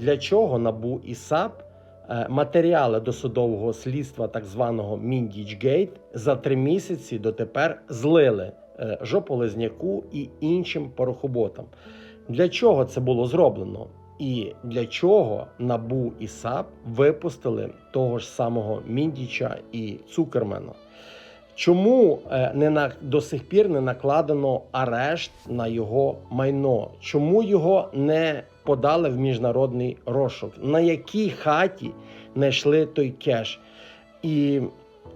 для чого НАБУ і САП е, матеріали досудового слідства, так званого Міндічгейт, за три місяці дотепер злили е, жополизняку і іншим порохоботам. Для чого це було зроблено? І для чого НАБУ і САП випустили того ж самого Міндіча і Цукермена? Чому е, не на до сих пір не накладено арешт на його майно? Чому його не подали в міжнародний розшук? На якій хаті знайшли той кеш? І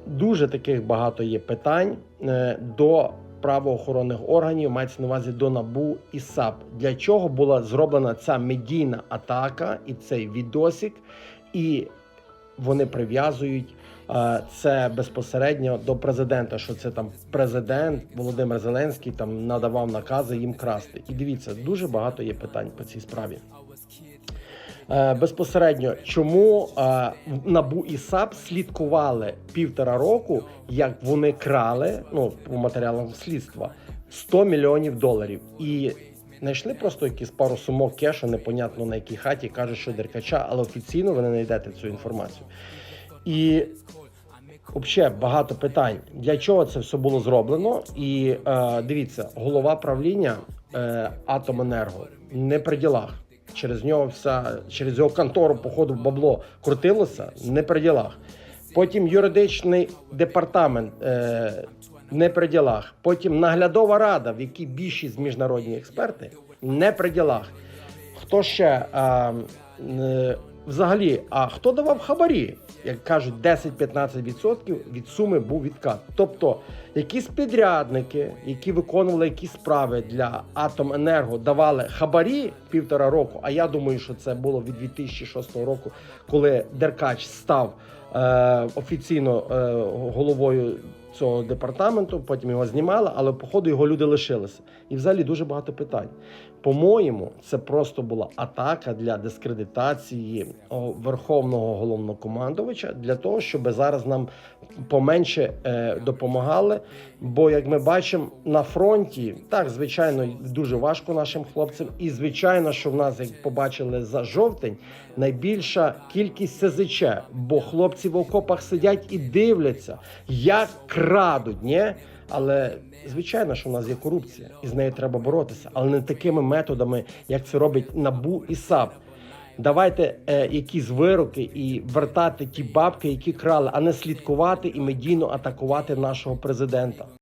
дуже таких багато є питань е, до правоохоронних органів, мається на увазі до НАБУ і САП. Для чого була зроблена ця медійна атака і цей відосик? І вони прив'язують е, це безпосередньо до президента. Що це там президент Володимир Зеленський там надавав накази їм красти. І дивіться, дуже багато є питань по цій справі. Е, Безпосередньо, чому е, НАБУ і САП слідкували півтора року, як вони крали ну по матеріалам слідства 100 мільйонів доларів і знайшли просто якісь пару сумок кешу, непонятно на якій хаті кажуть, що деркача, але офіційно ви не знайдете цю інформацію. І взагалі багато питань. Для чого це все було зроблено? І е, дивіться, голова правління е, Атоменерго не при ділах. Через нього вся, через його контору, походу, бабло крутилося не при ділах. Потім юридичний департамент е, не при ділах. Потім наглядова рада, в якій більшість міжнародні експерти, не при ділах. Хто ще а, е, взагалі? А хто давав хабарі? Як кажуть, 10-15% від суми був відкат. Тобто якісь підрядники, які виконували якісь справи для Атоменерго, давали хабарі півтора року. А я думаю, що це було від 2006 року, коли Деркач став офіційно е, головою цього департаменту. Потім його знімали, але походу його люди лишилися. І взагалі дуже багато питань. По-моєму, це просто була атака для дискредитації верховного головнокомандувача для того, щоб зараз нам поменше е, допомагали. Бо, як ми бачимо, на фронті так звичайно дуже важко нашим хлопцям, і звичайно, що в нас, як побачили за жовтень, найбільша кількість СЗЧ, бо хлопці в окопах сидять і дивляться, як крадуть, ні? Але звичайно, що в нас є корупція, і з нею треба боротися, але не такими методами, як це робить НАБУ і САП. Давайте е, якісь вироки і вертати ті бабки, які крали, а не слідкувати і медійно атакувати нашого президента.